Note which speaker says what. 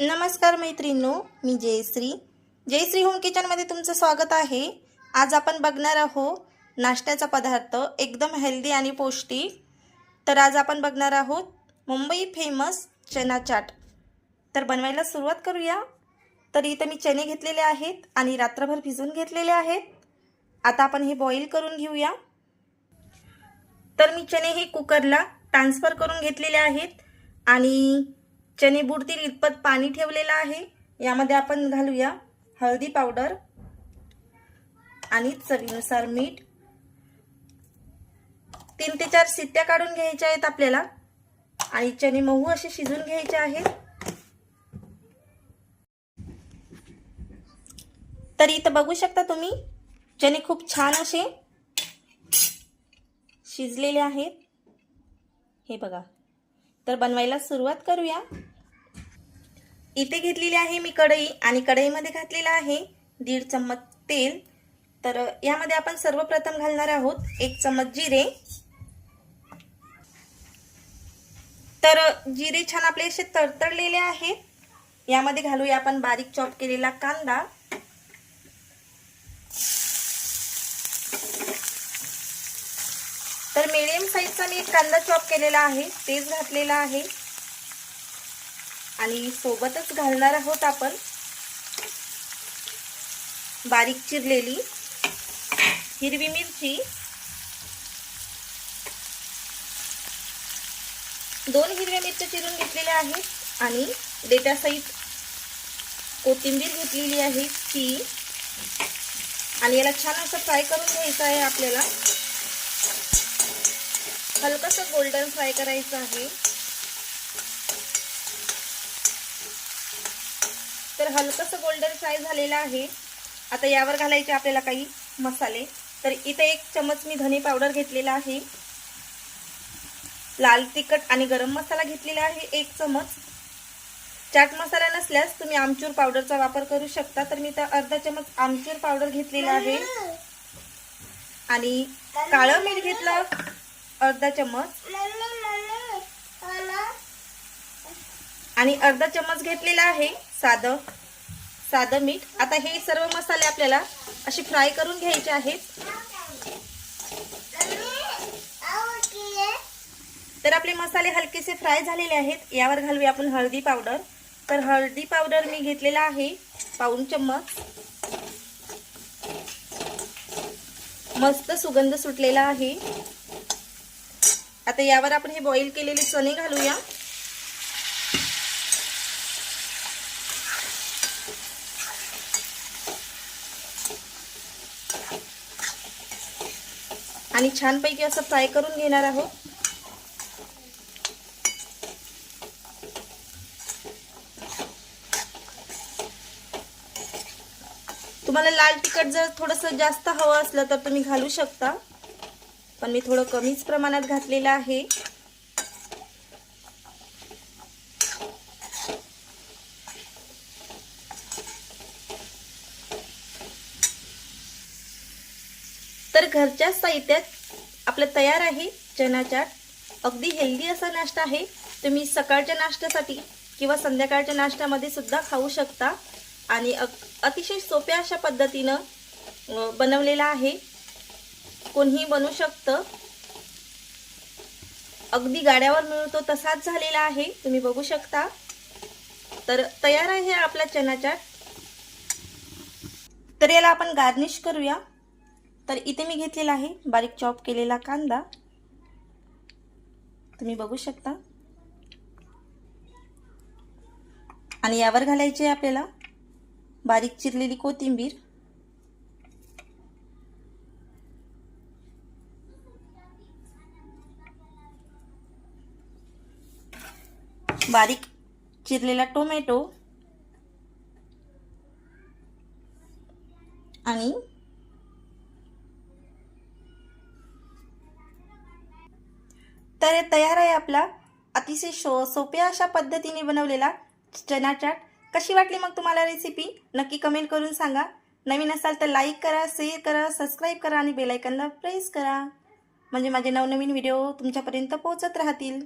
Speaker 1: नमस्कार मैत्रिणींनो मी जयश्री. जयश्री होम किचनमध्ये तुमचं स्वागत आहे. आज आपण बघणार आहोत नाश्त्याचा पदार्थ एकदम हेल्दी आणि पौष्टिक. तर आज आपण बघणार आहोत मुंबई फेमस चना चाट. तर बनवायला सुरुवात करूया. तर इथं मी चणे घेतलेले आहेत आणि रात्रभर भिजून घेतलेले आहेत. आता आपण हे बॉईल करून घेऊया. तर मी चणे हे कुकरला ट्रान्सफर करून घेतलेले आहेत. आणि चणे बुडतील इतपत पाणी ठेवलेलं आहे. यामध्ये आपण घालूया हळदी पावडर आणि चवीनुसार मीठ. तीन ते चार सिट्ट्या काढून घ्यायच्या आहेत आपल्याला. आणि चणे मऊ असे शिजून घ्यायचे आहेत. तर इथं बघू शकता तुम्ही चणे खूप छान असे शिजलेले आहेत. हे बघा. तर बनवायला सुरुवात करूया. इथे घेतलेली आहे मी कढई आणि कढईमध्ये घातलेलं आहे दीड चम्मच तेल. तर यामध्ये आपण सर्वप्रथम घालणार आहोत एक चम्मच जिरे. तर जिरे छान आपले असे तडतडलेले आहेत. यामध्ये घालूया आपण बारीक चॉप केलेला कांदा. तर मिडियम साईजचा मी एक कांदा चॉप केलेला आहे. तेच घातलेला आहे. आणि सोबतच घालणार आहोत आपण बारीक चिरलेली हिरवी मिरची. दोन हिरव्या मिरच्या चिरून घेतलेल्या आहेत आणि डेटा साईज कोथिंबीर घेतलेली आहे ती. आणि याला छान असं फ्राय करून घ्यायचं आहे आपल्याला. हलकस गोल्डन फ्राय करायचं आहे. तर हलकस गोल्डन फ्राय झालेलं आहे. आता यावर घालायचे आपल्याला काही मसाले. तर इथे एक चमच मी धने पावडर घेतलेला आहे. लाल तिखट आणि गरम मसाला घेतलेला आहे एक चमच. चाट मसाला नसल्यास तुम्ही आमचूर पावडरचा वापर करू शकता. तर मी तर अर्धा चमच आमचूर पावडर घेतलेला आहे. आणि काळं मीठ घेतलं. अर्धा चमच आणि अर्धा चमच घेतलेला आहे साधं साधं मीठ. आता हे सर्व मसाले आपल्याला असे फ्राय करून घ्यायचे आहेत. तर आपले मसाले हलकेसे फ्राय झालेले आहेत. यावर घालूया आपण हळदी पावडर. तर हळदी पावडर मी घेतलेला आहे पाऊन चम्मच. मस्त सुगंध सुटलेला आहे. आता यावर आपण हे बॉईल केलेले चणे घालूया. आणि छानपैकी असं फ्राय करून घेणार आहोत. तुम्हाला लाल तिखट जर थोडंसं जास्त हवं असलं तर तुम्ही घालू शकता. पण मी थोडं कमीच प्रमाणात घातलेलं आहे. तर घरच्या साहित्यात आपलं तयार आहे चना चाट अगदी हेल्दी असा नाश्ता आहे. तुम्ही सकाळच्या नाश्त्यासाठी किंवा संध्याकाळच्या नाश्त्यामध्ये सुद्धा खाऊ शकता. आणि अतिशय सोप्या अशा पद्धतीनं बनवलेला आहे. कोणीही बनवू शकतं. अगदी गाड्यावर मिळतो तसाच झालेला आहे. तुम्ही बघू शकता. तर तयार आहे आपला चना चाट तर याला आपण गार्निश करूया. तर इथे मी घेतलेला आहे. बारीक चॉप केलेला कांदा. तुम्ही बघू शकता. आणि यावर घालायचे आपल्याला बारीक चिरलेली कोथिंबीर. बारीक चिरलेला टोमॅटो आणि तर तयार आहे आपला अतिशय शो सोप्या अशा पद्धतीने बनवलेला चना चाट. कशी वाटली मग तुम्हाला रेसिपी नक्की कमेंट करून सांगा. नवीन असाल तर लाईक करा शेअर करा सबस्क्राईब करा आणि बेलायकनला प्रेस करा. म्हणजे माझे नवनवीन व्हिडिओ तुमच्यापर्यंत पोहोचत राहतील.